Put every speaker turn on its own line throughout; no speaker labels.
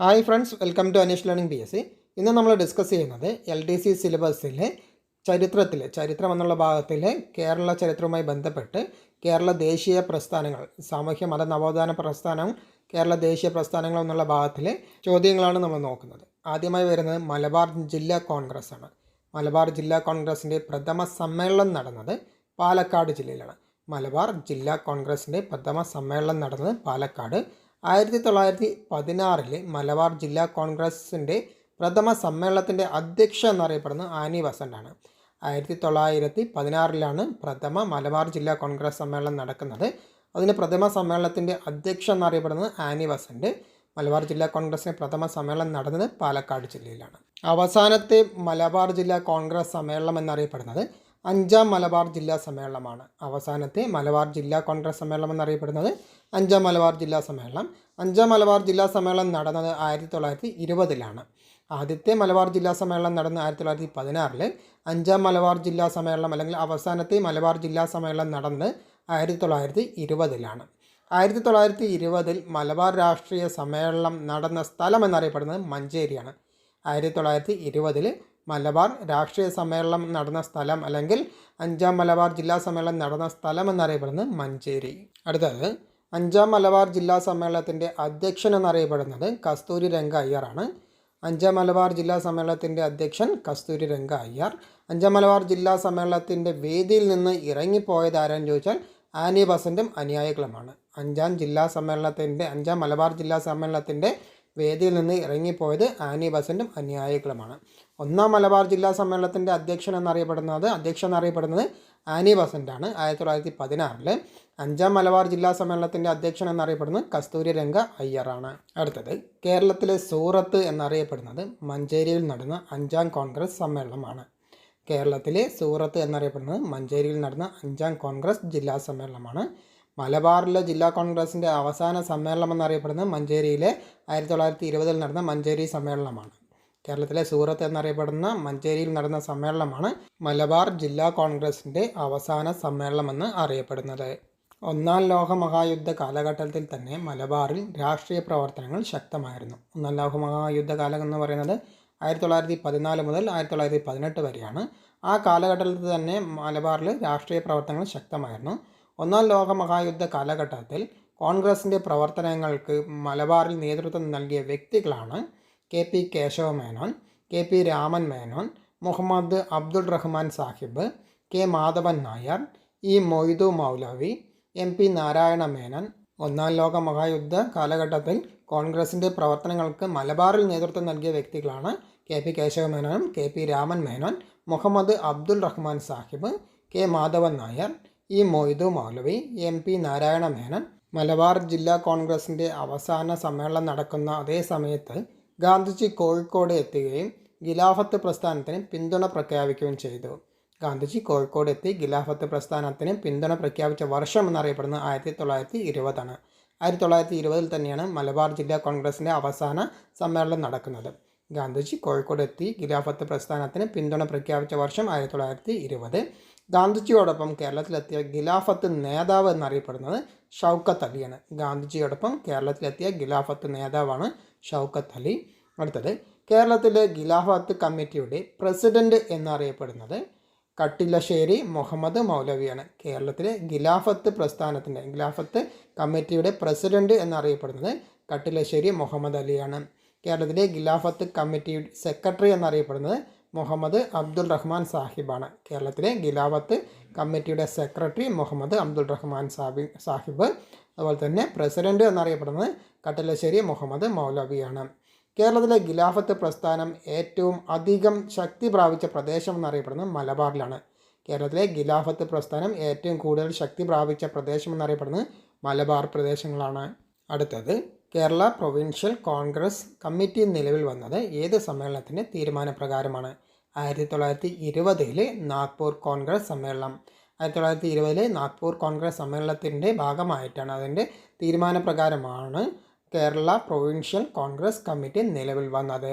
Hi friends welcome to Aneesh learning B S C ഇന്ന് നമ്മൾ discuss ചെയ്യുന്നത് L D C സിലബസിലെ ചരിത്രത്തിൽ ചരിത്രം എന്നുള്ള ഭാഗത്തിലെ കേരള ചരിത്രവുമായി ബന്ധപ്പെട്ട് കേരള ദേശീയ പ്രസ്ഥാനങ്ങൾ സാമൂഹ്യ മത നവോത്ഥാന പ്രസ്ഥാനം കേരള ദേശീയ പ്രസ്ഥാനങ്ങൾ എന്നുള്ള ഭാഗത്തിലെ ചോദ്യങ്ങളാണ് നമ്മൾ നോക്കുന്നത്. ആദ്യമായി വരുന്നത് മലബാർ ജില്ലാ കോൺഗ്രസ് ആണ്. മലബാർ ജില്ലാ കോൺഗ്രസിന്റെ പ്രഥമ സമ്മേളനം നടന്നത് പാലക്കാട് ജില്ലയിലാണ്. മലബാർ ജില്ലാ കോൺഗ്രസിന്റെ പ്രഥമ സമ്മേളനം നടന്നത് പാലക്കാട് ആയിരത്തി തൊള്ളായിരത്തി പതിനാറിലെ മലബാർ ജില്ലാ കോൺഗ്രസിന്റെ പ്രഥമ സമ്മേളനത്തിന്റെ അധ്യക്ഷ എന്നറിയപ്പെടുന്നത് ആനി വസന്റാണ്. ആയിരത്തി തൊള്ളായിരത്തി പതിനാറിലാണ് പ്രഥമ മലബാർ ജില്ലാ കോൺഗ്രസ് സമ്മേളനം നടക്കുന്നത്. അതിന് പ്രഥമ സമ്മേളനത്തിന്റെ അധ്യക്ഷ എന്നറിയപ്പെടുന്നത് ആനി വസന്റ്. മലബാർ ജില്ലാ കോൺഗ്രസിന്റെ പ്രഥമ സമ്മേളനം നടന്നത് പാലക്കാട് ജില്ലയിലാണ്. അവസാനത്തെ മലബാർ ജില്ലാ കോൺഗ്രസ് സമ്മേളനം എന്നറിയപ്പെടുന്നത് അഞ്ചാം മലബാർ ജില്ലാ സമ്മേളനമാണ്. അവസാനത്തെ മലബാർ ജില്ലാ കോൺഗ്രസ് സമ്മേളനം എന്നറിയപ്പെടുന്നത് അഞ്ചാം മലബാർ ജില്ലാ സമ്മേളനം. അഞ്ചാം മലബാർ ജില്ലാ സമ്മേളനം നടന്നത് ആയിരത്തി തൊള്ളായിരത്തി ഇരുപതിലാണ് ആദ്യത്തെ മലബാർ ജില്ലാ സമ്മേളനം നടന്ന ആയിരത്തി തൊള്ളായിരത്തി പതിനാറിൽ അഞ്ചാം മലബാർ ജില്ലാ സമ്മേളനം അല്ലെങ്കിൽ അവസാനത്തെ മലബാർ ജില്ലാ സമ്മേളനം നടന്നത് ആയിരത്തി തൊള്ളായിരത്തി ഇരുപതിലാണ് ആയിരത്തി തൊള്ളായിരത്തി ഇരുപതിൽ മലബാർ രാഷ്ട്രീയ സമ്മേളനം നടന്ന സ്ഥലം എന്നറിയപ്പെടുന്നത് മഞ്ചേരിയാണ്. ആയിരത്തി തൊള്ളായിരത്തി ഇരുപതിൽ മലബാർ രാഷ്ട്രീയ സമ്മേളനം നടന്ന സ്ഥലം അല്ലെങ്കിൽ അഞ്ചാം മലബാർ ജില്ലാ സമ്മേളനം നടന്ന സ്ഥലം എന്നറിയപ്പെടുന്നത് മഞ്ചേരി. അടുത്തത് അഞ്ചാം മലബാർ ജില്ലാ സമ്മേളനത്തിന്റെ അധ്യക്ഷൻ എന്നറിയപ്പെടുന്നത് കസ്തൂരി രംഗ അയ്യറാണ് അഞ്ചാം മലബാർ ജില്ലാ സമ്മേളനത്തിന്റെ അധ്യക്ഷൻ കസ്തൂരി രംഗ അയ്യർ. അഞ്ചാം മലബാർ ജില്ലാ സമ്മേളനത്തിന്റെ വേദിയിൽ നിന്ന് ഇറങ്ങിപ്പോയത് ആരെന്ന് ചോദിച്ചാൽ ആനി ബസന്റും അനുയായികളുമാണ്. അഞ്ചാം ജില്ലാ സമ്മേളനത്തിന്റെ അഞ്ചാം മലബാർ ജില്ലാ സമ്മേളനത്തിന്റെ വേദിയിൽ നിന്ന് ഇറങ്ങിപ്പോയത് ആനി ബസന്റും അനുയായികളുമാണ്. ഒന്നാം മലബാർ ജില്ലാ സമ്മേളനത്തിന്റെ അധ്യക്ഷൻ എന്നറിയപ്പെടുന്നത് അധ്യക്ഷൻ എന്നറിയപ്പെടുന്നത് ആനി ബസന്റാണ് ആയിരത്തി തൊള്ളായിരത്തി പതിനാറിൽ അഞ്ചാം മലബാർ ജില്ലാ സമ്മേളനത്തിന്റെ അധ്യക്ഷൻ എന്നറിയപ്പെടുന്നത് കസ്തൂരി രംഗ അയ്യറാണ്. അടുത്തത് കേരളത്തിലെ സൂറത്ത് എന്നറിയപ്പെടുന്നത് മഞ്ചേരിയിൽ നടന്ന അഞ്ചാം കോൺഗ്രസ് സമ്മേളനമാണ്. കേരളത്തിലെ സൂറത്ത് എന്നറിയപ്പെടുന്നത് മഞ്ചേരിയിൽ നടന്ന അഞ്ചാം കോൺഗ്രസ് ജില്ലാ സമ്മേളനമാണ്. മലബാറിലെ ജില്ലാ കോൺഗ്രസിന്റെ അവസാന സമ്മേളനം എന്നറിയപ്പെടുന്നത് മഞ്ചേരിയിലെ ആയിരത്തി തൊള്ളായിരത്തി ഇരുപതിൽ നടന്ന മഞ്ചേരി സമ്മേളനമാണ്. കേരളത്തിലെ സൂറത്ത് എന്നറിയപ്പെടുന്ന മഞ്ചേരിയിൽ നടന്ന സമ്മേളനമാണ് മലബാർ ജില്ലാ കോൺഗ്രസിന്റെ അവസാന സമ്മേളനമെന്ന് അറിയപ്പെടുന്നത്. ഒന്നാം ലോക മഹായുദ്ധ കാലഘട്ടത്തിൽ തന്നെ മലബാറിൽ രാഷ്ട്രീയ പ്രവർത്തനങ്ങൾ ശക്തമായിരുന്നു. ഒന്നാം ലോക മഹായുദ്ധ കാലം എന്ന് പറയുന്നത് ആയിരത്തി തൊള്ളായിരത്തി പതിനാല് മുതൽ ആയിരത്തി തൊള്ളായിരത്തി പതിനെട്ട് വരെയാണ്. ആ കാലഘട്ടത്തിൽ തന്നെ മലബാറിൽ രാഷ്ട്രീയ പ്രവർത്തനങ്ങൾ ശക്തമായിരുന്നു. ഒന്നാം ലോക മഹായുദ്ധ കാലഘട്ടത്തിൽ കോൺഗ്രസിന്റെ പ്രവർത്തനങ്ങൾക്ക് മലബാറിൽ നേതൃത്വം നൽകിയ വ്യക്തികളാണ് K P Kesava Menon K P Raman Menon Muhammad Abdul Rahman Sahib K Madhavan Nair E Moidu Moulavi M P Narayana Menon. ഒന്നാം ലോക മഹായുദ്ധ കാലഘട്ടത്തിൽ കോൺഗ്രസിന്റെ പ്രവർത്തനങ്ങൾക്ക് മലബാറിൽ നേതൃത്വം നൽകിയ വ്യക്തികളാണ് കെ പി കേശവ മേനോനും K P Raman Menon Muhammad Abdul Rahman Sahib K Madhavan Nair E Moidu Moulavi M P Narayana Menon. Malabar ജില്ലാ കോൺഗ്രസിന്റെ അവസാന സമ്മേളനം നടക്കുന്ന അതേ സമയത്ത് ഗാന്ധിജി കോഴിക്കോട് എത്തുകയും ഖിലാഫത്ത് പ്രസ്ഥാനത്തിന് പിന്തുണ പ്രഖ്യാപിക്കുകയും ചെയ്തു. ഗാന്ധിജി കോഴിക്കോട് എത്തി ഖിലാഫത്ത് പ്രസ്ഥാനത്തിന് പിന്തുണ പ്രഖ്യാപിച്ച വർഷം എന്നറിയപ്പെടുന്നത് ആയിരത്തി തൊള്ളായിരത്തി ഇരുപതാണ് ആയിരത്തി തൊള്ളായിരത്തി ഇരുപതിൽ തന്നെയാണ് മലബാർ ജില്ലാ കോൺഗ്രസിന്റെ അവസാന സമ്മേളനം നടക്കുന്നത്. ഗാന്ധിജി കോഴിക്കോട് എത്തി ഖിലാഫത്ത് പ്രസ്ഥാനത്തിന് പിന്തുണ പ്രഖ്യാപിച്ച വർഷം ആയിരത്തി തൊള്ളായിരത്തി ഇരുപത് ഗാന്ധിജിയോടൊപ്പം കേരളത്തിലെത്തിയ ഖിലാഫത്ത് നേതാവ് എന്നറിയപ്പെടുന്നത് ഷൗക്കത്ത് അലിയാണ്. ഗാന്ധിജിയോടൊപ്പം കേരളത്തിലെത്തിയ ഖിലാഫത്ത് നേതാവാണ് ഷൗക്കത്ത് അലി അടുത്തത്. കേരളത്തിലെ ഖിലാഫത്ത് കമ്മിറ്റിയുടെ പ്രസിഡന്റ് എന്നറിയപ്പെടുന്നത് കട്ടിലശ്ശേരി മുഹമ്മദ് മൗലവിയാണ്. കേരളത്തിലെ ഖിലാഫത്ത് പ്രസ്ഥാനത്തിന്റെ ഖിലാഫത്ത് കമ്മിറ്റിയുടെ പ്രസിഡന്റ് എന്നറിയപ്പെടുന്നത് കട്ടിലശ്ശേരി മുഹമ്മദ് അലിയാണ്. കേരളത്തിലെ ഖിലാഫത്ത് കമ്മിറ്റി സെക്രട്ടറി എന്നറിയപ്പെടുന്നത് മുഹമ്മദ് അബ്ദുൾ റഹ്മാൻ സാഹിബാണ്. കേരളത്തിലെ ഗിലാവത്ത് കമ്മിറ്റിയുടെ സെക്രട്ടറി മുഹമ്മദ് അബ്ദുൾ റഹ്മാൻ സാബി സാഹിബ്. അതുപോലെ തന്നെ പ്രസിഡന്റ് എന്നറിയപ്പെടുന്നത് കട്ടലശ്ശേരി മുഹമ്മദ് മൗലവിയാണ്. കേരളത്തിലെ ഗിലാഫത്ത് പ്രസ്ഥാനം ഏറ്റവും അധികം ശക്തി പ്രാപിച്ച പ്രദേശം എന്നറിയപ്പെടുന്നത് മലബാറിലാണ്. കേരളത്തിലെ ഗിലാഫത്ത് പ്രസ്ഥാനം ഏറ്റവും കൂടുതൽ ശക്തി പ്രാപിച്ച പ്രദേശം എന്നറിയപ്പെടുന്നത് മലബാർ പ്രദേശങ്ങളാണ്. അടുത്തത് കേരള പ്രൊവിൻഷ്യൽ കോൺഗ്രസ് കമ്മിറ്റി നിലവിൽ വന്നത് ഏത് സമ്മേളനത്തിന്റെ തീരുമാനപ്രകാരമാണ്? ആയിരത്തി തൊള്ളായിരത്തി ഇരുപതിലെ നാഗ്പൂർ കോൺഗ്രസ് സമ്മേളനം. ആയിരത്തി തൊള്ളായിരത്തി ഇരുപതിലെ നാഗ്പൂർ കോൺഗ്രസ് സമ്മേളനത്തിന്റെ ഭാഗമായിട്ടാണ് അതിന്റെ തീരുമാനപ്രകാരമാണ് കേരള പ്രൊവിൻഷ്യൽ കോൺഗ്രസ് കമ്മിറ്റി നിലവിൽ വന്നത്.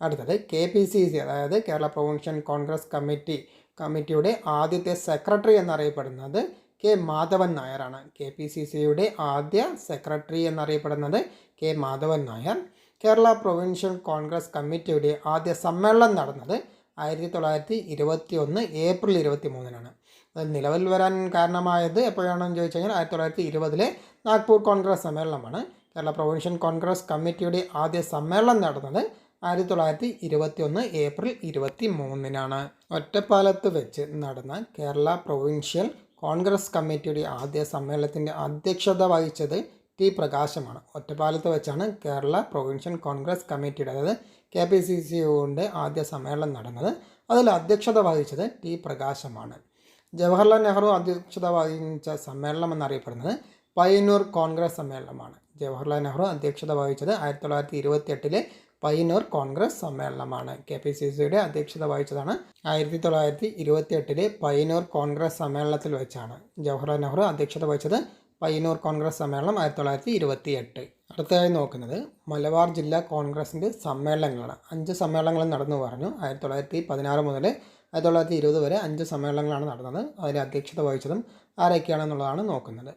അടുത്തത് കെ പി സി സി അതായത് കേരള പ്രൊവിൻഷ്യൽ കോൺഗ്രസ് കമ്മിറ്റി. കമ്മിറ്റിയുടെ ആദ്യത്തെ സെക്രട്ടറി എന്നറിയപ്പെടുന്നത് കെ മാധവൻ നായരാണ്. കെ പി സി സിയുടെ ആദ്യ സെക്രട്ടറി എന്നറിയപ്പെടുന്നത് കെ മാധവൻ നായർ. കേരള പ്രൊവിൻഷ്യൽ കോൺഗ്രസ് കമ്മിറ്റിയുടെ ആദ്യ സമ്മേളനം നടന്നത് ആയിരത്തി തൊള്ളായിരത്തി ഇരുപത്തി ഒന്ന് ഏപ്രിൽ ഇരുപത്തി മൂന്നിനാണ് അത് നിലവിൽ വരാൻ കാരണമായത് എപ്പോഴാണെന്ന് ചോദിച്ചു കഴിഞ്ഞാൽ ആയിരത്തി തൊള്ളായിരത്തി ഇരുപതിലെ നാഗ്പൂർ കോൺഗ്രസ് സമ്മേളനമാണ്. കേരള പ്രൊവിൻഷ്യൽ കോൺഗ്രസ് കമ്മിറ്റിയുടെ ആദ്യ സമ്മേളനം നടന്നത് ആയിരത്തി തൊള്ളായിരത്തി ഇരുപത്തി ഒന്ന് ഏപ്രിൽ ഇരുപത്തി മൂന്നിനാണ് ഒറ്റപ്പാലത്ത് വെച്ച് നടന്ന കേരള പ്രൊവിൻഷ്യൽ കോൺഗ്രസ് കമ്മിറ്റിയുടെ ആദ്യ സമ്മേളനത്തിന്റെ അധ്യക്ഷത വഹിച്ചത് ടി പ്രകാശമാണ്. ഒറ്റപ്പാലത്ത് വെച്ചാണ് കേരള പ്രൊവിൻഷ്യൽ കോൺഗ്രസ് കമ്മിറ്റിയുടെ അതായത് കെ പി സി സി യുടെ ആദ്യ സമ്മേളനം നടന്നത്. അതിൽ അധ്യക്ഷത വഹിച്ചത് ടി പ്രകാശമാണ്. ജവഹർലാൽ നെഹ്റു അധ്യക്ഷത വഹിച്ച സമ്മേളനം എന്നറിയപ്പെടുന്നത് പയ്യന്നൂർ കോൺഗ്രസ് സമ്മേളനമാണ്. ജവഹർലാൽ നെഹ്റു അധ്യക്ഷത വഹിച്ചത് ആയിരത്തി തൊള്ളായിരത്തി ഇരുപത്തി എട്ടിലെ പയ്യന്നൂർ കോൺഗ്രസ് സമ്മേളനമാണ്. കെ പി സി സിയുടെ അധ്യക്ഷത വഹിച്ചതാണ് ആയിരത്തി തൊള്ളായിരത്തി ഇരുപത്തി എട്ടിലെ പയ്യന്നൂർ കോൺഗ്രസ് സമ്മേളനത്തിൽ വെച്ചാണ്. ജവഹർലാൽ നെഹ്റു അധ്യക്ഷത വഹിച്ചത് പയ്യന്നൂർ കോൺഗ്രസ് സമ്മേളനം ആയിരത്തി തൊള്ളായിരത്തി ഇരുപത്തി എട്ട് അടുത്തതായി നോക്കുന്നത് മലബാർ ജില്ലാ കോൺഗ്രസിന്റെ സമ്മേളനങ്ങളാണ്. അഞ്ച് സമ്മേളനങ്ങൾ നടന്നു പറഞ്ഞു. ആയിരത്തി തൊള്ളായിരത്തി പതിനാറ് മുതൽ ആയിരത്തി തൊള്ളായിരത്തി ഇരുപത് വരെ അഞ്ച് സമ്മേളനങ്ങളാണ് നടന്നത്. അതിൽ അധ്യക്ഷത വഹിച്ചതും ആരൊക്കെയാണെന്നുള്ളതാണ് നോക്കുന്നത്.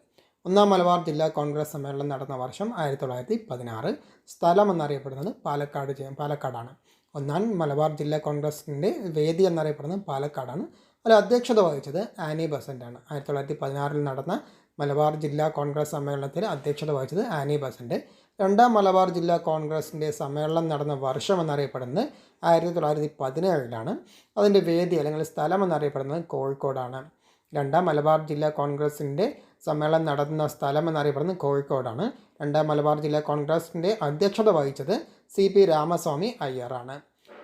ഒന്നാം മലബാർ ജില്ലാ കോൺഗ്രസ് സമ്മേളനം നടന്ന വർഷം ആയിരത്തി തൊള്ളായിരത്തി പതിനാറ് സ്ഥലം എന്നറിയപ്പെടുന്നത് പാലക്കാട് പാലക്കാടാണ്. ഒന്നാം മലബാർ ജില്ലാ കോൺഗ്രസിന്റെ വേദി എന്നറിയപ്പെടുന്നത് പാലക്കാടാണ്. അതിൽ അധ്യക്ഷത വഹിച്ചത് ആനി ബസന്റാണ്. ആയിരത്തി തൊള്ളായിരത്തി പതിനാറിൽ നടന്ന മലബാർ ജില്ലാ കോൺഗ്രസ് സമ്മേളനത്തിൽ അധ്യക്ഷത വഹിച്ചത് ആനി ബസന്റ്. രണ്ടാം മലബാർ ജില്ലാ കോൺഗ്രസിന്റെ സമ്മേളനം നടന്ന വർഷം എന്നറിയപ്പെടുന്നത് ആയിരത്തി തൊള്ളായിരത്തി പതിനേഴിലാണ്. അതിന്റെ വേദി അല്ലെങ്കിൽ സ്ഥലം എന്നറിയപ്പെടുന്നത് കോഴിക്കോടാണ്. രണ്ടാം മലബാർ ജില്ലാ കോൺഗ്രസിന്റെ സമ്മേളനം നടന്ന സ്ഥലം എന്നറിയപ്പെടുന്നത് കോഴിക്കോടാണ്. രണ്ടാം മലബാർ ജില്ലാ കോൺഗ്രസിന്റെ അധ്യക്ഷത വഹിച്ചത് സി പി രാമസ്വാമി അയ്യറാണ്.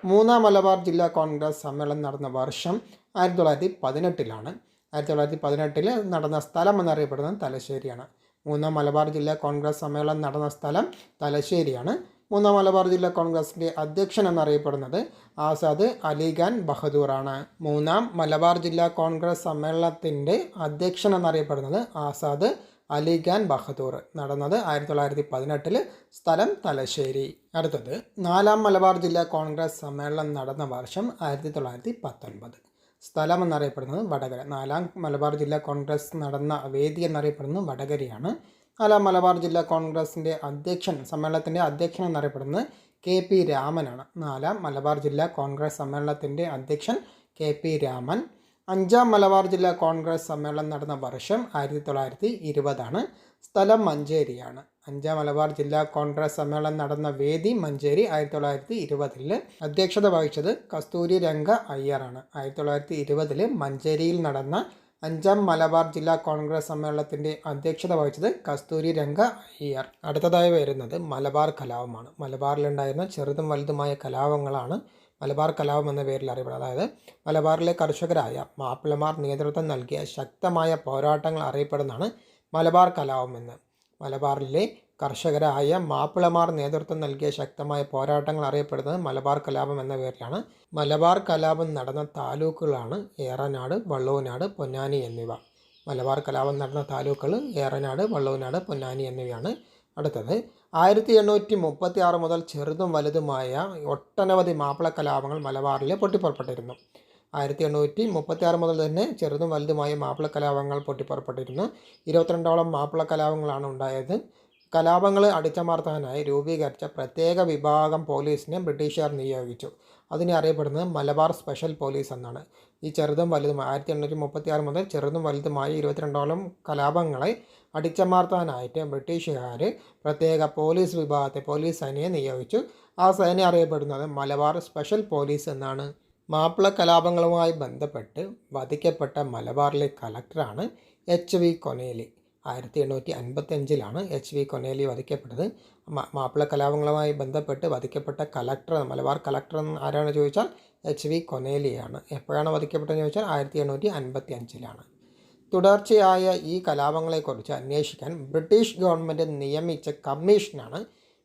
മൂന്നാം മലബാർ ജില്ലാ കോൺഗ്രസ് സമ്മേളനം നടന്ന വർഷം ആയിരത്തി തൊള്ളായിരത്തി പതിനെട്ടിലാണ്. ആയിരത്തി തൊള്ളായിരത്തി പതിനെട്ടിൽ നടന്ന സ്ഥലം എന്നറിയപ്പെടുന്നത് തലശ്ശേരിയാണ്. മൂന്നാം മലബാർ ജില്ലാ കോൺഗ്രസ് സമ്മേളനം നടന്ന സ്ഥലം തലശ്ശേരിയാണ്. മൂന്നാം മലബാർ ജില്ലാ കോൺഗ്രസിന്റെ അധ്യക്ഷൻ എന്നറിയപ്പെടുന്നത് ആസാദ് അലിഖാൻ ബഹദൂറാണ്. മൂന്നാം മലബാർ ജില്ലാ കോൺഗ്രസ് സമ്മേളനത്തിന്റെ അധ്യക്ഷൻ എന്നറിയപ്പെടുന്നത് ആസാദ് അലിഖാൻ ബഹദൂർ. നടന്നത് ആയിരത്തി തൊള്ളായിരത്തി പതിനെട്ടിൽ സ്ഥലം തലശ്ശേരി. അടുത്തത് നാലാം മലബാർ ജില്ലാ കോൺഗ്രസ് സമ്മേളനം നടന്ന വർഷം ആയിരത്തി തൊള്ളായിരത്തി പത്തൊൻപത് സ്ഥലം എന്നറിയപ്പെടുന്നത് വടകര. നാലാം മലബാർ ജില്ലാ കോൺഗ്രസ് നടന്ന വേദി എന്നറിയപ്പെടുന്നത് വടകരയാണ്. നാലാം മലബാർ ജില്ലാ കോൺഗ്രസിന്റെ അധ്യക്ഷൻ സമ്മേളനത്തിന്റെ അധ്യക്ഷൻ എന്നറിയപ്പെടുന്നത് കെ പി രാമനാണ്. നാലാം മലബാർ ജില്ലാ കോൺഗ്രസ് സമ്മേളനത്തിന്റെ അധ്യക്ഷൻ കെ പി രാമൻ. അഞ്ചാം മലബാർ ജില്ലാ കോൺഗ്രസ് സമ്മേളനം നടന്ന വർഷം ആയിരത്തി തൊള്ളായിരത്തി ഇരുപതാണ് സ്ഥലം മഞ്ചേരിയാണ്. അഞ്ചാം മലബാർ ജില്ലാ കോൺഗ്രസ് സമ്മേളനം നടന്ന വേദി മഞ്ചേരി ആയിരത്തി തൊള്ളായിരത്തി ഇരുപതിൽ അധ്യക്ഷത വഹിച്ചത് കസ്തൂരി രംഗ അയ്യറാണ്. ആയിരത്തി തൊള്ളായിരത്തി ഇരുപതിൽ മഞ്ചേരിയിൽ നടന്ന അഞ്ചാം മലബാർ ജില്ലാ കോൺഗ്രസ് സമ്മേളനത്തിന്റെ അധ്യക്ഷത വഹിച്ചത് കസ്തൂരി രംഗ അയ്യർ. അടുത്തതായി വരുന്നത് മലബാർ കലാപമാണ്. മലബാറിലുണ്ടായിരുന്ന ചെറുതും വലുതുമായ കലാപങ്ങളാണ് മലബാർ കലാപം എന്ന പേരിൽ അറിയപ്പെടുന്നത്. അതായത് മലബാറിലെ കർഷകരായ മാപ്പിളമാർ നേതൃത്വം നൽകിയ ശക്തമായ പോരാട്ടങ്ങൾ അറിയപ്പെടുന്നതാണ് മലബാർ കലാപം എന്ന്. മലബാറിലെ കർഷകരായ മാപ്പിളമാർ നേതൃത്വം നൽകിയ ശക്തമായ പോരാട്ടങ്ങൾ അറിയപ്പെടുന്നത് മലബാർ കലാപം എന്ന പേരിലാണ്. മലബാർ കലാപം നടന്ന താലൂക്കുകളാണ് ഏറനാട് വള്ളൂനാട് പൊന്നാനി എന്നിവ. മലബാർ കലാപം നടന്ന താലൂക്കുകൾ ഏറനാട് വള്ളൂനാട് പൊന്നാനി എന്നിവയാണ് അടുത്തത്. ആയിരത്തി എണ്ണൂറ്റി മുപ്പത്തി ആറ് മുതൽ ചെറുതും വലുതുമായ ഒട്ടനവധി മാപ്പിള കലാപങ്ങൾ മലബാറിൽ പൊട്ടിപ്പുറപ്പെട്ടിരുന്നു. ആയിരത്തി എണ്ണൂറ്റി മുപ്പത്തി ആറ് മുതൽ തന്നെ ചെറുതും വലുതുമായ മാപ്പിള കലാപങ്ങൾ പൊട്ടിപ്പുറപ്പെട്ടിരുന്നു. ഇരുപത്തിരണ്ടോളം മാപ്പിള കലാപങ്ങളാണ് ഉണ്ടായത്. കലാപങ്ങൾ അടിച്ചമർത്താനായി രൂപീകരിച്ച പ്രത്യേക വിഭാഗം പോലീസിനെ ബ്രിട്ടീഷുകാർ നിയോഗിച്ചു. അതിനെ അറിയപ്പെടുന്നത് മലബാർ സ്പെഷ്യൽ പോലീസ് എന്നാണ്. ഈ ചെറുതും വലുതും ആയിരത്തി എണ്ണൂറ്റി മുപ്പത്തി ആറ് മുതൽ ചെറുതും വലുതുമായ ഇരുപത്തിരണ്ടോളം കലാപങ്ങളെ അടിച്ചമർത്താനായിട്ട് ബ്രിട്ടീഷുകാർ പ്രത്യേക പോലീസ് വിഭാഗത്തെ പോലീസ് സേനയെ നിയോഗിച്ചു. ആ സേന അറിയപ്പെടുന്നത് മലബാർ സ്പെഷ്യൽ പോലീസ് എന്നാണ്. മാപ്പിള കലാപങ്ങളുമായി ബന്ധപ്പെട്ട് വധിക്കപ്പെട്ട മലബാറിലെ കലക്ടറാണ് എച്ച് വി കൊനേലി. ആയിരത്തി എണ്ണൂറ്റി അൻപത്തഞ്ചിലാണ് എച്ച് വി കൊനേലി വധിക്കപ്പെട്ടത്. മാപ്പിള കലാപങ്ങളുമായി ബന്ധപ്പെട്ട് വധിക്കപ്പെട്ട കലക്ടർ മലബാർ കലക്ടർ എന്ന് ആരാണ് ചോദിച്ചാൽ എച്ച് വി കൊനേലിയാണ്. എപ്പോഴാണ് വധിക്കപ്പെട്ടതെന്ന് ചോദിച്ചാൽ ആയിരത്തി എണ്ണൂറ്റി അൻപത്തി അഞ്ചിലാണ് തുടർച്ചയായ ഈ കലാപങ്ങളെക്കുറിച്ച് അന്വേഷിക്കാൻ ബ്രിട്ടീഷ് ഗവൺമെന്റ് നിയമിച്ച കമ്മീഷനാണ്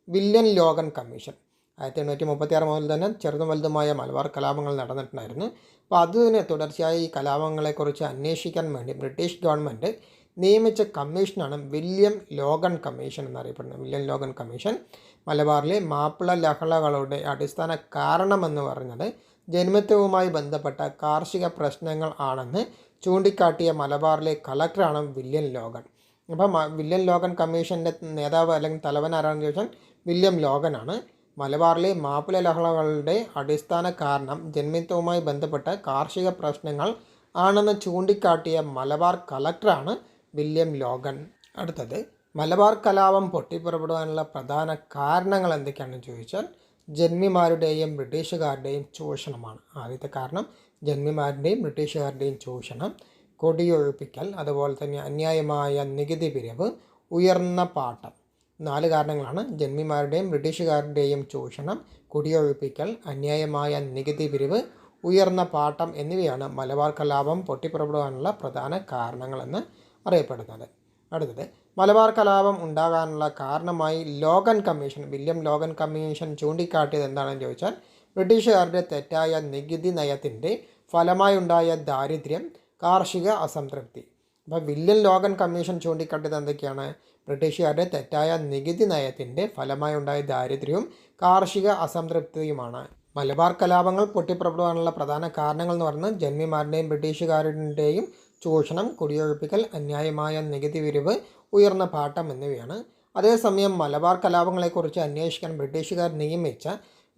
വില്യൻ ലോഗൻ കമ്മീഷൻ. ആയിരത്തി എണ്ണൂറ്റി മുപ്പത്തി ആറ് മുതൽ തന്നെ ചെറുതും വലുതുമായ മലബാർ കലാപങ്ങൾ നടന്നിട്ടുണ്ടായിരുന്നു. അപ്പോൾ അതിന് തുടർച്ചയായി ഈ കലാപങ്ങളെക്കുറിച്ച് അന്വേഷിക്കാൻ വേണ്ടി ബ്രിട്ടീഷ് ഗവൺമെന്റ് നിയമിച്ച കമ്മീഷനാണ് വില്യം ലോഗൻ കമ്മീഷൻ എന്നറിയപ്പെടുന്നത്. വില്യം ലോഗൻ കമ്മീഷൻ മലബാറിലെ മാപ്പിള ലഹളകളുടെ അടിസ്ഥാന കാരണമെന്ന് പറഞ്ഞത് ജന്മത്വവുമായി ബന്ധപ്പെട്ട കാർഷിക പ്രശ്നങ്ങൾ ആണെന്ന് ചൂണ്ടിക്കാട്ടിയ മലബാറിലെ കളക്ടറാണ് വില്യം ലോഗൻ. അപ്പം വില്യം ലോഗൻ കമ്മീഷന്റെ നേതാവ് അല്ലെങ്കിൽ തലവൻ ആരാണെന്ന് ചോദിച്ചാൽ വില്യം ലോഗനാണ്. മലബാറിലെ മാപ്പിള ലഹളകളുടെ അടിസ്ഥാന കാരണം ജന്മിത്വവുമായി ബന്ധപ്പെട്ട കാർഷിക പ്രശ്നങ്ങൾ ആണെന്ന് ചൂണ്ടിക്കാട്ടിയ മലബാർ കലക്ടറാണ് വില്യം ലോഗൻ. അടുത്തത് മലബാർ കലാപം പൊട്ടിപ്പുറപ്പെടുവാനുള്ള പ്രധാന കാരണങ്ങൾ എന്തൊക്കെയാണെന്ന് ചോദിച്ചാൽ ജന്മിമാരുടെയും ബ്രിട്ടീഷുകാരുടെയും ചൂഷണമാണ്. ആദ്യത്തെ കാരണം ജന്മിമാരുടെയും ബ്രിട്ടീഷുകാരുടെയും ചൂഷണം കൊടിയൊഴിപ്പിക്കൽ അതുപോലെ തന്നെ അന്യായമായ നികുതി പിരിവ് ഉയർന്ന പാട്ടം. നാല് കാരണങ്ങളാണ് ജന്മിമാരുടെയും ബ്രിട്ടീഷുകാരുടെയും ചൂഷണം കുടിയൊഴിപ്പിക്കൽ അന്യായമായ നികുതി പിരിവ് ഉയർന്ന പാട്ടം എന്നിവയാണ് മലബാർ കലാപം പൊട്ടിപ്പുറപ്പെടുവാനുള്ള പ്രധാന കാരണങ്ങളെന്ന് അറിയപ്പെടുന്നത്. അടുത്തത് മലബാർ കലാപം ഉണ്ടാകാനുള്ള കാരണമായി Logan commission William Logan commission ചൂണ്ടിക്കാട്ടിയത് എന്താണെന്ന് ചോദിച്ചാൽ ബ്രിട്ടീഷുകാരുടെ തെറ്റായ നികുതി നയത്തിന്റെ ഫലമായുണ്ടായ ദാരിദ്ര്യം കാർഷിക അസംതൃപ്തി. അപ്പോൾ വില്യം ലോഗൻ കമ്മീഷൻ ചൂണ്ടിക്കാട്ടിയത് എന്തൊക്കെയാണ്? ബ്രിട്ടീഷുകാരുടെ തെറ്റായ നികുതി നയത്തിന്റെ ഫലമായി ഉണ്ടായ ദാരിദ്ര്യവും കാർഷിക അസംതൃപ്തിയുമാണ്. മലബാർ കലാപങ്ങൾ പൊട്ടിപ്പുറപ്പെടുവാനുള്ള പ്രധാന കാരണങ്ങൾ എന്ന് പറയുന്നത് ജന്മിമാരുടെയും ബ്രിട്ടീഷുകാരുടെയും ചൂഷണം കുടിയൊഴിപ്പിക്കൽ അന്യായമായ നികുതി വിരിവ് ഉയർന്ന പാട്ടം എന്നിവയാണ്. അതേസമയം മലബാർ കലാപങ്ങളെക്കുറിച്ച് അന്വേഷിക്കാൻ ബ്രിട്ടീഷുകാർ നിയമിച്ച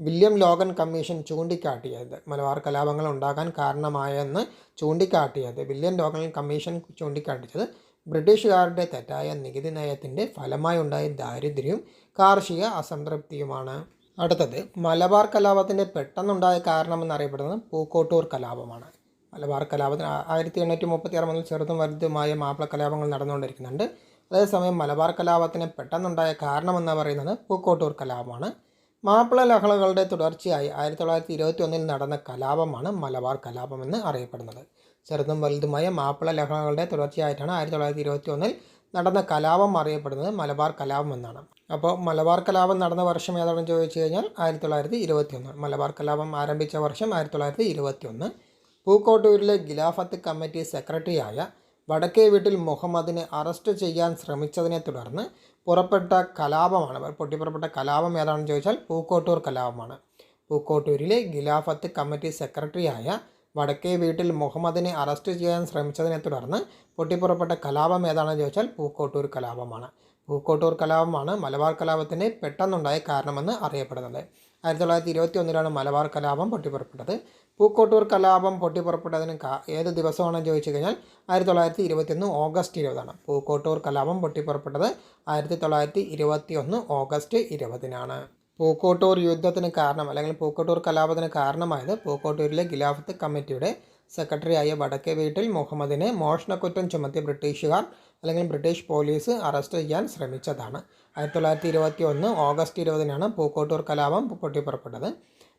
വില്യം ലോഗൻ കമ്മീഷൻ ചൂണ്ടിക്കാട്ടിയത്. മലബാർ കലാപങ്ങൾ ഉണ്ടാകാൻ കാരണമായെന്ന് ചൂണ്ടിക്കാട്ടിയത് വില്യം ലോഗൻ കമ്മീഷൻ ചൂണ്ടിക്കാട്ടിച്ചത് ബ്രിട്ടീഷുകാരുടെ തെറ്റായ നികുതി നയത്തിന്റെ ഫലമായി ഉണ്ടായ ദാരിദ്ര്യവും കാർഷിക അസംതൃപ്തിയുമാണ്. അടുത്തത് മലബാർ കലാപത്തിന്റെ പെട്ടെന്നുണ്ടായ കാരണമെന്നറിയപ്പെടുന്നത് പൂക്കോട്ടൂർ കലാപമാണ്. മലബാർ കലാപത്തിന് ആയിരത്തി എണ്ണൂറ്റി മുപ്പത്തി ആറ് മുതൽ ചെറുതും വലുതുമായ മാപ്പിള കലാപങ്ങൾ നടന്നുകൊണ്ടിരിക്കുന്നുണ്ട്. അതേസമയം മലബാർ കലാപത്തിന് പെട്ടെന്നുണ്ടായ കാരണമെന്ന് പറയുന്നത് പൂക്കോട്ടൂർ കലാപമാണ്. മാപ്പിള ലഹളകളുടെ തുടർച്ചയായി ആയിരത്തി തൊള്ളായിരത്തി ഇരുപത്തി ഒന്നിൽ നടന്ന കലാപമാണ് മലബാർ കലാപം എന്ന് അറിയപ്പെടുന്നത്. ചെറുതും വലുതുമായ മാപ്പിള ലഹളകളുടെ തുടർച്ചയായിട്ടാണ് ആയിരത്തി തൊള്ളായിരത്തി ഇരുപത്തി ഒന്നിൽ നടന്ന കലാപം അറിയപ്പെടുന്നത് മലബാർ കലാപം എന്നാണ് അപ്പോൾ മലബാർ കലാപം നടന്ന വർഷം ഏതാണെന്ന് ചോദിച്ചു കഴിഞ്ഞാൽ ആയിരത്തി തൊള്ളായിരത്തി ഇരുപത്തി ഒന്ന് മലബാർ കലാപം ആരംഭിച്ച വർഷം ആയിരത്തി തൊള്ളായിരത്തി ഇരുപത്തി ഒന്ന് പൂക്കോട്ടൂരിലെ ഖിലാഫത്ത് കമ്മിറ്റി സെക്രട്ടറിയായ വടക്കേ വീട്ടിൽ മുഹമ്മദിനെ അറസ്റ്റ് ചെയ്യാൻ ശ്രമിച്ചതിനെ തുടർന്ന് പുറപ്പെട്ട കലാപമാണ്. പൊട്ടിപ്പുറപ്പെട്ട കലാപം ഏതാണെന്ന് ചോദിച്ചാൽ പൂക്കോട്ടൂർ കലാപമാണ്. പൂക്കോട്ടൂരിലെ ഖിലാഫത്ത് കമ്മിറ്റി സെക്രട്ടറിയായ വടക്കേ വീട്ടിൽ മുഹമ്മദിനെ അറസ്റ്റ് ചെയ്യാൻ ശ്രമിച്ചതിനെ തുടർന്ന് പൊട്ടിപ്പുറപ്പെട്ട കലാപം ഏതാണെന്ന് ചോദിച്ചാൽ പൂക്കോട്ടൂർ കലാപമാണ്. പൂക്കോട്ടൂർ കലാപമാണ് മലബാർ കലാപത്തിന് പെട്ടെന്നുണ്ടായ കാരണമെന്ന് അറിയപ്പെടുന്നത്. ആയിരത്തി തൊള്ളായിരത്തി ഇരുപത്തി ഒന്നിലാണ് മലബാർ കലാപം പൊട്ടിപ്പുറപ്പെട്ടത്. പൂക്കോട്ടൂർ കലാപം പൊട്ടിപ്പുറപ്പെട്ടതിന് ഏത് ദിവസമാണെന്ന് ചോദിച്ചു കഴിഞ്ഞാൽ ആയിരത്തി തൊള്ളായിരത്തി ഇരുപത്തിയൊന്ന് ഓഗസ്റ്റ് ഇരുപതാണ്. പൂക്കോട്ടൂർ കലാപം പൊട്ടിപ്പുറപ്പെട്ടത് ആയിരത്തി തൊള്ളായിരത്തി ഇരുപത്തി ഒന്ന് ഓഗസ്റ്റ് ഇരുപതിനാണ്. പൂക്കോട്ടൂർ യുദ്ധത്തിന് കാരണം അല്ലെങ്കിൽ പൂക്കോട്ടൂർ കലാപത്തിന് കാരണമായത് പൂക്കോട്ടൂരിലെ ഖിലാഫത്ത് കമ്മിറ്റിയുടെ സെക്രട്ടറിയായ വടക്കേ വീട്ടിൽ മുഹമ്മദിനെ മോഷണക്കുറ്റം ചുമത്തിയ ബ്രിട്ടീഷുകാർ അല്ലെങ്കിൽ ബ്രിട്ടീഷ് പോലീസ് അറസ്റ്റ് ചെയ്യാൻ ശ്രമിച്ചതാണ്. ആയിരത്തി തൊള്ളായിരത്തി ഇരുപത്തി ഒന്ന് ഓഗസ്റ്റ് ഇരുപതിനാണ് പൂക്കോട്ടൂർ കലാപം പൊട്ടിപ്പുറപ്പെട്ടത്.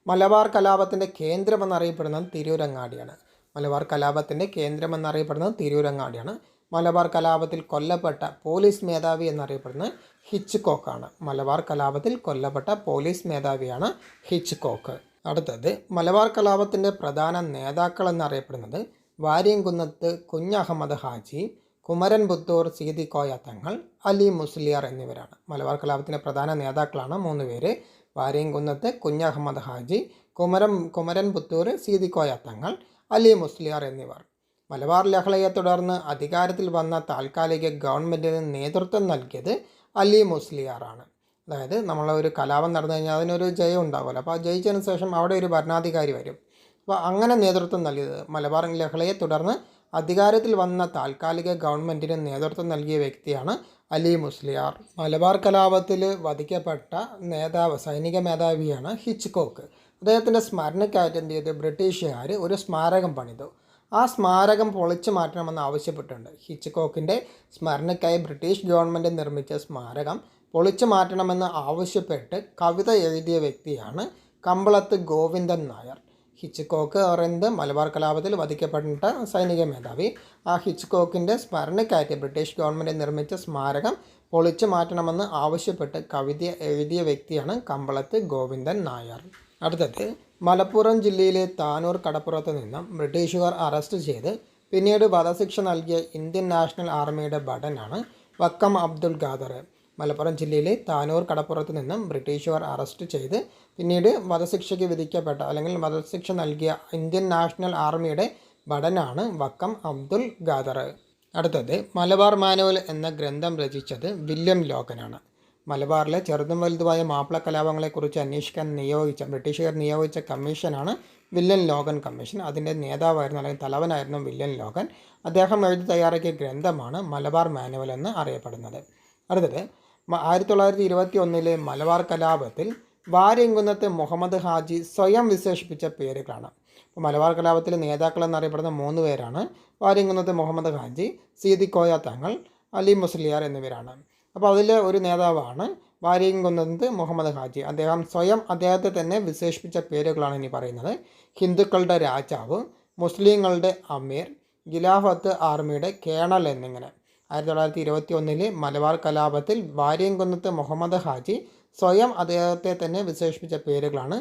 മലബാർ കലാപത്തിന്റെ കേന്ദ്രമെന്നറിയപ്പെടുന്നത് തിരൂരങ്ങാടിയാണ്. മലബാർ കലാപത്തിന്റെ കേന്ദ്രമെന്നറിയപ്പെടുന്നത് തിരൂരങ്ങാടിയാണ്. മലബാർ കലാപത്തിൽ കൊല്ലപ്പെട്ട പോലീസ് മേധാവി എന്നറിയപ്പെടുന്നത് ഹിച്ച് കോക്കാണ് മലബാർ കലാപത്തിൽ കൊല്ലപ്പെട്ട പോലീസ് മേധാവിയാണ് ഹിച്ച് കോക്ക് അടുത്തത് മലബാർ കലാപത്തിന്റെ പ്രധാന നേതാക്കൾ എന്നറിയപ്പെടുന്നത് വാര്യംകുന്നത്ത് കുഞ്ഞഹമ്മദ് ഹാജി കുമരൻ പുത്തൂർ സീതി കോയ തങ്ങൾ അലി മുസ്ലിയാർ എന്നിവരാണ്. മലബാർ കലാപത്തിന്റെ പ്രധാന നേതാക്കളാണ് മൂന്ന് പേര് വാര്യംകുന്നത്ത് കുഞ്ഞഹമ്മദ് ഹാജി കുമരം കുമരൻ പുത്തൂർ സീതി കോയ തങ്ങൾ അലി മുസ്ലിയാർ എന്നിവർ. മലബാർ ലഹളയെ തുടർന്ന് അധികാരത്തിൽ വന്ന താൽക്കാലിക ഗവൺമെന്റിന് നേതൃത്വം നൽകിയത് അലി മുസ്ലിയാറാണ് അതായത് നമ്മളൊരു കലാപം നടന്നു കഴിഞ്ഞാൽ അതിനൊരു ജയം ഉണ്ടാകുമല്ലോ അപ്പോൾ ആ ജയിച്ചതിന് ശേഷം അവിടെ ഒരു ഭരണാധികാരി വരും. അപ്പോൾ അങ്ങനെ നേതൃത്വം നൽകിയത് മലബാർ ലഹളയെ തുടർന്ന് അധികാരത്തിൽ വന്ന താൽക്കാലിക ഗവൺമെന്റിന് നേതൃത്വം നൽകിയ വ്യക്തിയാണ് അലി മുസ്ലിയാർ മലബാർ കലാപത്തിൽ വധിക്കപ്പെട്ട നേതാവ് സൈനിക മേധാവിയാണ് ഹിച്ച്കോക്ക്. അദ്ദേഹത്തിന്റെ സ്മരണയ്ക്കായിട്ട് എന്ത് ചെയ്തു? ബ്രിട്ടീഷുകാർ ഒരു സ്മാരകം പണിതു. ആ സ്മാരകം പൊളിച്ചു മാറ്റണമെന്ന് ആവശ്യപ്പെട്ടിട്ടുണ്ട്. ഹിച്ച്കോക്കിന്റെ സ്മരണയ്ക്കായി ബ്രിട്ടീഷ് ഗവൺമെന്റ് നിർമ്മിച്ച സ്മാരകം പൊളിച്ചു മാറ്റണമെന്ന് ആവശ്യപ്പെട്ട് കവിത എഴുതിയ വ്യക്തിയാണ് കമ്പളത്ത് ഗോവിന്ദൻ നായർ. ഹിച്ച്കോക്ക് പറയുന്നത് മലബാർ കലാപത്തിൽ വധിക്കപ്പെട്ട സൈനിക മേധാവി. ആ ഹിച്ച്കോക്കിന്റെ സ്മരണയ്ക്കായിട്ട് ബ്രിട്ടീഷ് ഗവൺമെന്റ് നിർമ്മിച്ച സ്മാരകം പൊളിച്ചു മാറ്റണമെന്ന് ആവശ്യപ്പെട്ട് കവിത എഴുതിയ വ്യക്തിയാണ് കമ്പളത്ത് ഗോവിന്ദൻ നായർ. അടുത്തത് മലപ്പുറം ജില്ലയിലെ താനൂർ കടപ്പുറത്ത് നിന്നും ബ്രിട്ടീഷുകാർ അറസ്റ്റ് ചെയ്ത് പിന്നീട് വധശിക്ഷ നൽകിയ ഇന്ത്യൻ നാഷണൽ ആർമിയുടെ ഭടനാണ് വക്കം അബ്ദുൽ ഖാദർ മലപ്പുറം ജില്ലയിലെ താനൂർ കടപ്പുറത്ത് നിന്നും ബ്രിട്ടീഷുകാർ അറസ്റ്റ് ചെയ്ത് പിന്നീട് വധശിക്ഷയ്ക്ക് വിധിക്കപ്പെട്ട അല്ലെങ്കിൽ വധശിക്ഷ നൽകിയ ഇന്ത്യൻ നാഷണൽ ആർമിയുടെ ഭടനാണ് വക്കം അബ്ദുൽ ഖാദർ അടുത്തത് മലബാർ മാനുവൽ എന്ന ഗ്രന്ഥം രചിച്ചത് വില്യം ലോഗനാണ്. മലബാറിലെ ചെറുതും വലുതുമായ മാപ്പിള കലാപങ്ങളെക്കുറിച്ച് അന്വേഷിക്കാൻ നിയോഗിച്ച ബ്രിട്ടീഷുകാർ നിയോഗിച്ച കമ്മീഷനാണ് വില്യൻ ലോഗൻ കമ്മീഷൻ. അതിന്റെ നേതാവായിരുന്നു അല്ലെങ്കിൽ തലവനായിരുന്നു വില്യൻ ലോഗൻ. അദ്ദേഹം എഴുതി തയ്യാറാക്കിയ ഗ്രന്ഥമാണ് മലബാർ മാനുവൽ എന്ന് അറിയപ്പെടുന്നത്. അടുത്തത് ആയിരത്തി തൊള്ളായിരത്തി ഇരുപത്തി ഒന്നിലെ മലബാർ കലാപത്തിൽ വാര്യംകുന്നത്തെ മുഹമ്മദ് ഹാജി സ്വയം വിശേഷിപ്പിച്ച പേരുകളാണ്. അപ്പോൾ മലബാർ കലാപത്തിലെ നേതാക്കൾ എന്നറിയപ്പെടുന്ന മൂന്ന് പേരാണ് വാര്യംകുന്നത്തെ മുഹമ്മദ് ഹാജി സീതിക്കോയ തങ്ങൾ അലി മുസ്ലിയാർ എന്നിവരാണ്. അപ്പോൾ അതിലെ ഒരു നേതാവാണ് വാര്യംകുന്നത്ത് മുഹമ്മദ് ഹാജി. അദ്ദേഹം സ്വയം അദ്ദേഹത്തെ തന്നെ വിശേഷിപ്പിച്ച പേരുകളാണ് ഇനി പറയുന്നത്. ഹിന്ദുക്കളുടെ രാജാവ് മുസ്ലിങ്ങളുടെ അമീർ ഗിലാഫത്ത് ആർമിയുടെ കേണൽ എന്നിങ്ങനെ. ആയിരത്തി തൊള്ളായിരത്തി ഇരുപത്തി ഒന്നിലെ മലബാർ കലാപത്തിൽ വാര്യംകുന്നത്ത് മുഹമ്മദ് ഹാജി സ്വയം അദ്ദേഹത്തെ തന്നെ വിശേഷിപ്പിച്ച പേരുകളാണ്.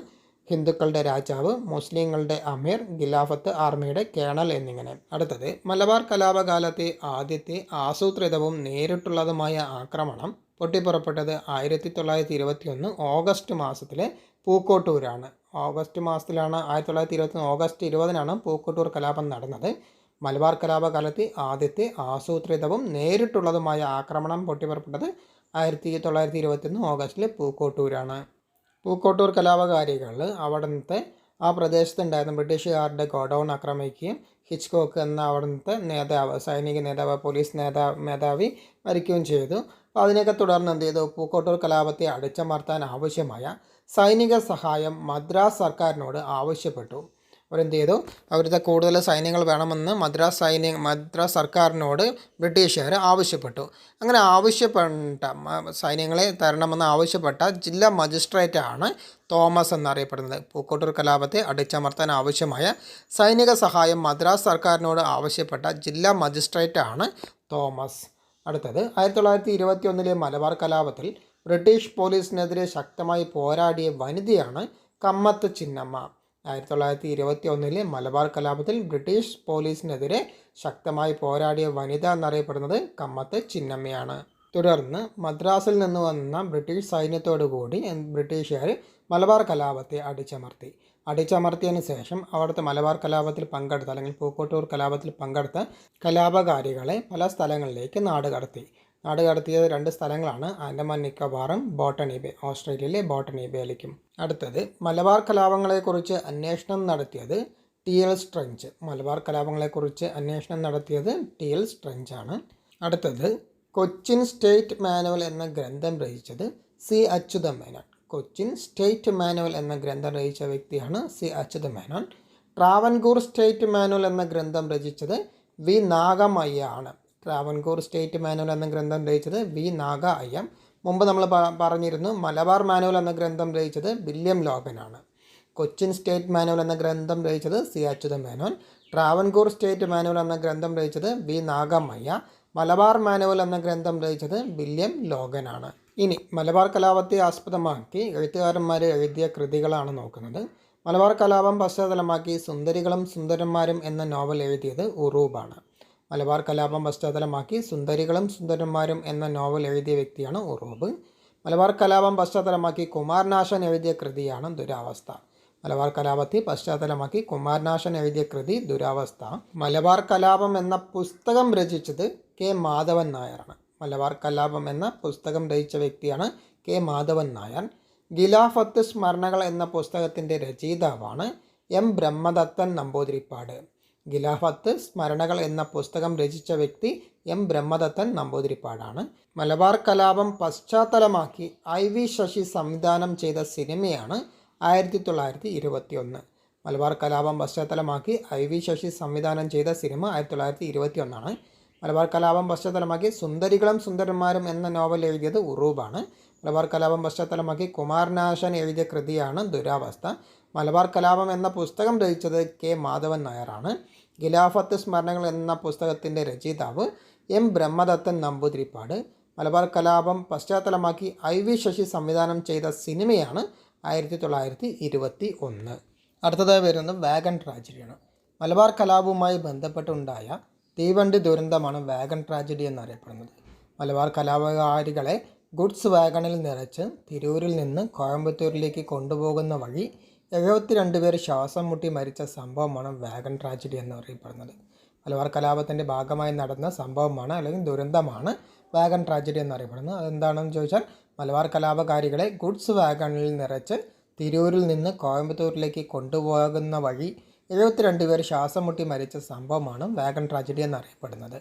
ഹിന്ദുക്കളുടെ രാജാവ് മുസ്ലിങ്ങളുടെ അമീർ ഖിലാഫത്ത് ആർമിയുടെ കേണൽ എന്നിങ്ങനെ. അടുത്തത് മലബാർ കലാപകാലത്തെ ആദ്യത്തെ ആസൂത്രിതവും നേരിട്ടുള്ളതുമായ ആക്രമണം പൊട്ടിപ്പുറപ്പെട്ടത് ആയിരത്തി തൊള്ളായിരത്തി ഇരുപത്തി ഒന്ന് ഓഗസ്റ്റ് മാസത്തിലെ പൂക്കോട്ടൂരാണ്. ഓഗസ്റ്റ് മാസത്തിലാണ് ആയിരത്തി തൊള്ളായിരത്തി ഇരുപത്തി ഓഗസ്റ്റ് ഇരുപതിനാണ് പൂക്കോട്ടൂർ കലാപം നടന്നത്. മലബാർ കലാപകാലത്തെ ആദ്യത്തെ ആസൂത്രിതവും നേരിട്ടുള്ളതുമായ ആക്രമണം പൊട്ടിപ്പുറപ്പെട്ടത് ആയിരത്തി തൊള്ളായിരത്തി ഇരുപത്തിയൊന്ന് ഓഗസ്റ്റിലെ പൂക്കോട്ടൂരാണ്. പൂക്കോട്ടൂർ കലാപകാരികൾ അവിടുത്തെ ആ പ്രദേശത്തുണ്ടായിരുന്ന ബ്രിട്ടീഷുകാരുടെ ഗോഡൗൺ ആക്രമിക്കുകയും ഹിച്ച്കോക്ക് എന്ന അവിടുത്തെ നേതാവ് സൈനിക നേതാവ് പോലീസ് നേതാവ് മേധാവി മരിക്കുകയും ചെയ്തു. അപ്പോൾ അതിനെയൊക്കെ തുടർന്ന് എന്ത് ചെയ്തു? പൂക്കോട്ടൂർ കലാപത്തെ അടിച്ചമർത്താൻ ആവശ്യമായ സൈനിക സഹായം മദ്രാസ് സർക്കാരിനോട് ആവശ്യപ്പെട്ടു. അവരെന്ത് ചെയ്തു അവരുടെ കൂടുതൽ സൈന്യങ്ങൾ വേണമെന്ന് മദ്രാസ് സൈന്യ മദ്രാസ് സർക്കാരിനോട് ബ്രിട്ടീഷുകാർ ആവശ്യപ്പെട്ടു. അങ്ങനെ ആവശ്യപ്പെട്ട സൈന്യങ്ങളെ തരണമെന്ന് ആവശ്യപ്പെട്ട ജില്ലാ മജിസ്ട്രേറ്റ് ആണ് തോമസ് എന്നറിയപ്പെടുന്നത്. പൂക്കോട്ടൂർ കലാപത്തെ അടിച്ചമർത്താൻ ആവശ്യമായ സൈനിക സഹായം മദ്രാസ് സർക്കാരിനോട് ആവശ്യപ്പെട്ട ജില്ലാ മജിസ്ട്രേറ്റ് ആണ് തോമസ്. അടുത്തത് ആയിരത്തി തൊള്ളായിരത്തി ഇരുപത്തി ഒന്നിലെ മലബാർ കലാപത്തിൽ ബ്രിട്ടീഷ് പോലീസിനെതിരെ ശക്തമായി പോരാടിയ വനിതയാണ് കമ്മത്ത് ചിന്നമ്മ. ആയിരത്തി തൊള്ളായിരത്തി ഇരുപത്തി ഒന്നിലെ മലബാർ കലാപത്തിൽ ബ്രിട്ടീഷ് പോലീസിനെതിരെ ശക്തമായി പോരാടിയ വനിത എന്നറിയപ്പെടുന്നത് കമ്മത്ത് ചിന്നമ്മയാണ്. തുടർന്ന് മദ്രാസിൽ നിന്ന് വന്ന ബ്രിട്ടീഷ് സൈന്യത്തോടുകൂടി ബ്രിട്ടീഷുകാർ മലബാർ കലാപത്തെ അടിച്ചമർത്തി. അടിച്ചമർത്തിയതിനു ശേഷം അവിടുത്തെ മലബാർ കലാപത്തിൽ പങ്കെടുത്ത അല്ലെങ്കിൽ പൂക്കോട്ടൂർ കലാപത്തിൽ പങ്കെടുത്ത കലാപകാരികളെ പല സ്ഥലങ്ങളിലേക്ക് നാട് കടത്തി നാട് കടത്തിയത് രണ്ട് സ്ഥലങ്ങളാണ് ആൻഡമാൻ നിക്കോബാറും ബോട്ടണി ബേ ഓസ്ട്രേലിയയിലെ ബോട്ടണി ബേയിലേക്കും അടുത്തത് മലബാർ കലാപങ്ങളെക്കുറിച്ച് അന്വേഷണം നടത്തിയത് ടി എൽ സ്ട്രെഞ്ച്. മലബാർ കലാപങ്ങളെക്കുറിച്ച് അന്വേഷണം നടത്തിയത് ടി എൽ സ്ട്രെഞ്ച് ആണ് അടുത്തത് കൊച്ചിൻ സ്റ്റേറ്റ് മാനുവൽ എന്ന ഗ്രന്ഥം രചിച്ചത് C Achyuta Menon Cochin state manual എന്ന ഗ്രന്ഥം രചിച്ച വ്യക്തിയാണ് C Achyuta Menon Travancore state manual എന്ന ഗ്രന്ഥം രചിച്ചത് വി നാഗമയ്യ ആണ്. ട്രാവൻകൂർ സ്റ്റേറ്റ് മാനുവൽ എന്ന ഗ്രന്ഥം രചിച്ചത് വി നാഗ അയ്യം മുമ്പ് നമ്മൾ പറഞ്ഞിരുന്നു മലബാർ മാനുവൽ എന്ന ഗ്രന്ഥം രചിച്ചത് വില്യം ലോഗനാണ് കൊച്ചിൻ സ്റ്റേറ്റ് മാനുവൽ എന്ന ഗ്രന്ഥം രചിച്ചത് C Achyuta Menon. Travancore state manual എന്ന ഗ്രന്ഥം രചിച്ചത് വി നാഗമയ്യ. മലബാർ മാനുവൽ എന്ന ഗ്രന്ഥം രചിച്ചത് വില്യം ലോഗനാണ് ഇനി മലബാർ കലാപത്തെ ആസ്പദമാക്കി എഴുത്തുകാരന്മാർ എഴുതിയ കൃതികളാണ് നോക്കുന്നത്. മലബാർ കലാപം പശ്ചാത്തലമാക്കി സുന്ദരികളും സുന്ദരന്മാരും എന്ന നോവൽ എഴുതിയത് ഉറൂബാണ്. മലബാർ കലാപം പശ്ചാത്തലമാക്കി സുന്ദരികളും സുന്ദരന്മാരും എന്ന നോവൽ എഴുതിയ വ്യക്തിയാണ് ഉറൂബ്. മലബാർ കലാപം പശ്ചാത്തലമാക്കി കുമാരനാശൻ എഴുതിയ കൃതിയാണ് ദുരാവസ്ഥ. മലബാർ കലാപത്തെ പശ്ചാത്തലമാക്കി കുമാരനാശൻ എഴുതിയ കൃതി ദുരാവസ്ഥ. മലബാർ കലാപം എന്ന പുസ്തകം രചിച്ചത് കെ മാധവൻ നായരാണ്. മലബാർ കലാപം എന്ന പുസ്തകം രചിച്ച വ്യക്തിയാണ് കെ മാധവൻ നായർ. ഗിലാഫത്ത് സ്മരണകൾ എന്ന പുസ്തകത്തിന്റെ രചയിതാവാണ് എം. ബ്രഹ്മദത്തൻ നമ്പൂതിരിപ്പാട്. ഗിലാഫത്ത് സ്മരണകൾ എന്ന പുസ്തകം രചിച്ച വ്യക്തി എം. ബ്രഹ്മദത്തൻ നമ്പൂതിരിപ്പാടാണ്. മലബാർ കലാപം പശ്ചാത്തലമാക്കി ഐ. വി. ശശി സംവിധാനം ചെയ്ത സിനിമയാണ് ആയിരത്തി തൊള്ളായിരത്തി ഇരുപത്തി ഒന്ന് മലബാർ കലാപം പശ്ചാത്തലമാക്കി ഐ. വി. ശശി സംവിധാനം ചെയ്ത സിനിമ ആയിരത്തി തൊള്ളായിരത്തി ഇരുപത്തി ഒന്നാണ് മലബാർ കലാപം പശ്ചാത്തലമാക്കി സുന്ദരികളും സുന്ദരന്മാരും എന്ന നോവൽ എഴുതിയത് ഉറൂബാണ്. മലബാർ കലാപം പശ്ചാത്തലമാക്കി കുമാരനാശൻ എഴുതിയ കൃതിയാണ് ദുരാവസ്ഥ. മലബാർ കലാപം എന്ന പുസ്തകം രചിച്ചത് കെ. മാധവൻ നായരാണ്. ഖിലാഫത്ത് സ്മരണകൾ എന്ന പുസ്തകത്തിന്റെ രചയിതാവ് എം. ബ്രഹ്മദത്തൻ നമ്പൂതിരിപ്പാട്. മലബാർ കലാപം പശ്ചാത്തലമാക്കി ഐ വി ശശി സംവിധാനം ചെയ്ത സിനിമയാണ് ആയിരത്തി തൊള്ളായിരത്തി ഇരുപത്തി ഒന്ന് അടുത്തതായി വരുന്നത് വാഗൺ ട്രാജഡിയാണ്. മലബാർ കലാപവുമായി ബന്ധപ്പെട്ടുണ്ടായ തീവണ്ടി ദുരന്തമാണ് വാഗൺ ട്രാജഡി എന്നറിയപ്പെടുന്നത്. മലബാർ കലാപകാരികളെ ഗുഡ്സ് വാഗണിൽ നിറച്ച് തിരൂരിൽ നിന്ന് കോയമ്പത്തൂരിലേക്ക് കൊണ്ടുപോകുന്ന വഴി എഴുപത്തിരണ്ട് പേർ ശ്വാസം മുട്ടി മരിച്ച സംഭവമാണ് വാഗൺ ട്രാജഡി എന്ന് അറിയപ്പെടുന്നത്. മലബാർ കലാപത്തിന്റെ ഭാഗമായി നടന്ന സംഭവമാണ് അല്ലെങ്കിൽ ദുരന്തമാണ് വാഗൺ ട്രാജഡി എന്നറിയപ്പെടുന്നത് അതെന്താണെന്ന് ചോദിച്ചാൽ മലബാർ കലാപകാരികളെ ഗുഡ്സ് വാഗണിൽ നിറച്ച് തിരൂരിൽ നിന്ന് കോയമ്പത്തൂരിലേക്ക് കൊണ്ടുപോകുന്ന വഴി എഴുപത്തിരണ്ട് പേർ ശ്വാസം മുട്ടി മരിച്ച സംഭവമാണ് വാഗൺ ട്രാജഡി എന്നറിയപ്പെടുന്നത്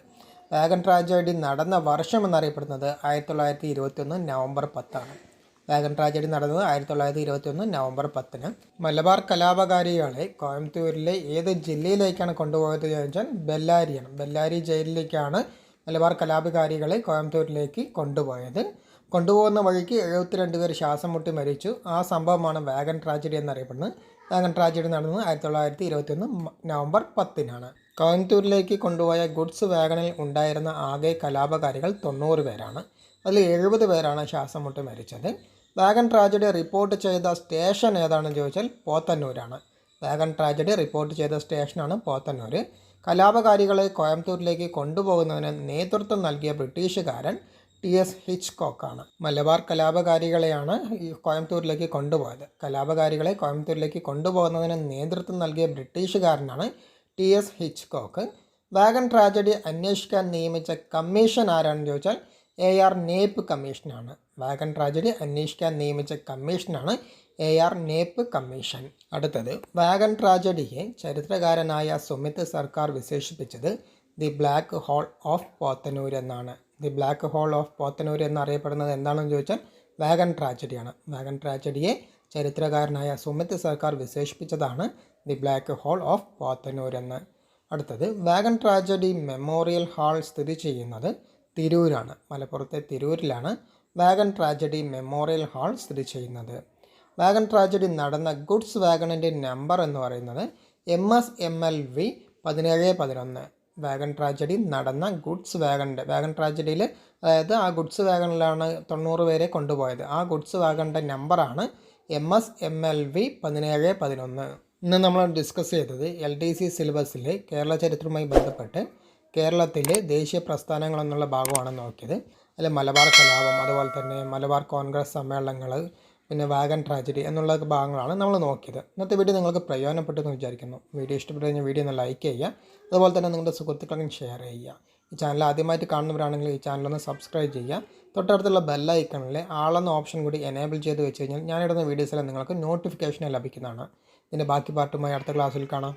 വാഗൺ ട്രാജഡി നടന്ന വർഷം എന്നറിയപ്പെടുന്നത് ആയിരത്തി തൊള്ളായിരത്തി ഇരുപത്തിയൊന്ന് നവംബർ പത്താണ്. വാഗൺ ട്രാജഡി നടന്നത് ആയിരത്തി തൊള്ളായിരത്തി ഇരുപത്തിയൊന്ന് നവംബർ പത്തിന്. മലബാർ കലാപകാരികളെ കോയമ്പത്തൂരിലെ ഏത് ജില്ലയിലേക്കാണ് കൊണ്ടുപോയത് ചോദിച്ചാൽ ബെല്ലാരിയാണ്. ബെല്ലാരി ജയിലിലേക്കാണ് മലബാർ കലാപകാരികളെ കോയമ്പത്തൂരിലേക്ക് കൊണ്ടുപോയത്. കൊണ്ടുപോകുന്ന വഴിക്ക് എഴുപത്തിരണ്ട് പേർ ശ്വാസം മുട്ടി മരിച്ചു. ആ സംഭവമാണ് വാഗൺ ട്രാജഡി എന്നറിയപ്പെടുന്നത്. വാഗൺ ട്രാജഡി നടന്നത് ആയിരത്തി തൊള്ളായിരത്തി ഇരുപത്തിയൊന്ന് നവംബർ പത്തിനാണ്. കോയമ്പത്തൂരിലേക്ക് കൊണ്ടുപോയ ഗുഡ്സ് വാഗണിൽ ഉണ്ടായിരുന്ന ആകെ കലാപകാരികൾ തൊണ്ണൂറ് പേരാണ്. അതിൽ എഴുപത് പേരാണ് ശ്വാസം മുട്ടി മരിച്ചത്. വാഗൺ ട്രാജഡി റിപ്പോർട്ട് ചെയ്ത സ്റ്റേഷൻ ഏതാണെന്ന് ചോദിച്ചാൽ പോത്തന്നൂരാണ്. വാഗൺ ട്രാജഡി റിപ്പോർട്ട് ചെയ്ത സ്റ്റേഷനാണ് പോത്തന്നൂർ കലാപകാരികളെ കോയമ്പത്തൂരിലേക്ക് കൊണ്ടുപോകുന്നതിന് നേതൃത്വം നൽകിയ ബ്രിട്ടീഷുകാരൻ ടി എസ് ഹിച്ച്കോക്കാണ്. മലബാർ കലാപകാരികളെയാണ് ഈ കോയമ്പത്തൂരിലേക്ക് കൊണ്ടുപോയത്. കലാപകാരികളെ കോയമ്പത്തൂരിലേക്ക് കൊണ്ടുപോകുന്നതിന് നേതൃത്വം നൽകിയ ബ്രിട്ടീഷുകാരനാണ് T S Hitchcock. Wagon tragedy അന്വേഷിക്കാൻ നിയമിച്ച കമ്മീഷൻ ആരാണെന്ന് ചോദിച്ചാൽ എ ആർ നേപ്പ് കമ്മീഷനാണ് വാഗൺ ട്രാജഡി അന്വേഷിക്കാൻ നിയമിച്ച കമ്മീഷനാണ് എ ആർ നേപ്പ് കമ്മീഷൻ അടുത്തത് വാഗൺ ട്രാജഡിയെ ചരിത്രകാരനായ സുമിത് സർക്കാർ വിശേഷിപ്പിച്ചത് the black hole of Pothanur എന്നാണ്. The black hole of Pothanur എന്നറിയപ്പെടുന്നത് എന്താണെന്ന് ചോദിച്ചാൽ വാഗൺ ട്രാജഡിയാണ്. വാഗൺ ട്രാജഡിയെ ചരിത്രകാരനായ Sumit Sarkar വിശേഷിപ്പിച്ചതാണ് the black hole of Pothanur എന്ന്. അടുത്തത് വാഗൺ ട്രാജഡി മെമ്മോറിയൽ ഹാൾ സ്ഥിതി ചെയ്യുന്നത് തിരൂരാണ്. മലപ്പുറത്തെ തിരൂരിലാണ് വാഗൺ ട്രാജഡി മെമ്മോറിയൽ ഹാൾ സ്ഥിതി ചെയ്യുന്നത്. വാഗൺ ട്രാജഡി നടന്ന ഗുഡ്സ് വാഗണിന്റെ നമ്പർ എന്ന് പറയുന്നത് M S M L V പതിനേഴ് പതിനൊന്ന്. വാഗൺ ട്രാജഡി നടന്ന ഗുഡ്സ് വാഗണിന്റെ വാഗൺ ട്രാജഡിയിൽ അതായത് ആ ഗുഡ്സ് വാഗണിലാണ് തൊണ്ണൂറ് പേരെ കൊണ്ടുപോയത്. ആ ഗുഡ്സ് വാഗണിന്റെ നമ്പറാണ് M S M L V പതിനേഴ് പതിനൊന്ന്. ഇന്ന് നമ്മൾ ഡിസ്കസ് ചെയ്തത് എൽ ഡി സി സിലബസിലെ കേരള ചരിത്രവുമായി ബന്ധപ്പെട്ട് കേരളത്തിലെ ദേശീയ പ്രസ്ഥാനങ്ങൾ എന്നുള്ള ഭാഗമാണ് നോക്കിയത്. അതിൽ മലബാർ കലാപം അതുപോലെ തന്നെ മലബാർ കോൺഗ്രസ് സമ്മേളനങ്ങൾ പിന്നെ വാഗൻ ട്രാജഡി എന്നുള്ള ഭാഗങ്ങളാണ് നമ്മൾ നോക്കിയത്. ഇന്നത്തെ വീഡിയോ നിങ്ങൾക്ക് പ്രയോജനപ്പെട്ടെന്ന് വിചാരിക്കുന്നു. വീഡിയോ ഇഷ്ടപ്പെട്ടു കഴിഞ്ഞാൽ വീഡിയോ ഒന്ന് ലൈക്ക് ചെയ്യുക. അതുപോലെ തന്നെ നിങ്ങളുടെ സുഹൃത്തുക്കൾക്കും ഷെയർ ചെയ്യുക. ഈ ചാനൽ ആദ്യമായിട്ട് കാണുന്നവരാണെങ്കിൽ ഈ ചാനൽ ഒന്ന് സബ്സ്ക്രൈബ് ചെയ്യുക. തൊട്ടടുത്തുള്ള ബെല്ലൈക്കണിൽ ആളെന്ന ഓപ്ഷൻ കൂടി എനേബിൾ ചെയ്ത് വെച്ച് കഴിഞ്ഞാൽ ഞാനിടുന്ന വീഡിയോസിൽ നിങ്ങൾക്ക് നോട്ടിഫിക്കേഷൻ ലഭിക്കുന്നതാണ്. ഇതിന്റെ ബാക്കി പാർട്ടുമായി അടുത്ത ക്ലാസ്സിൽ കാണാം.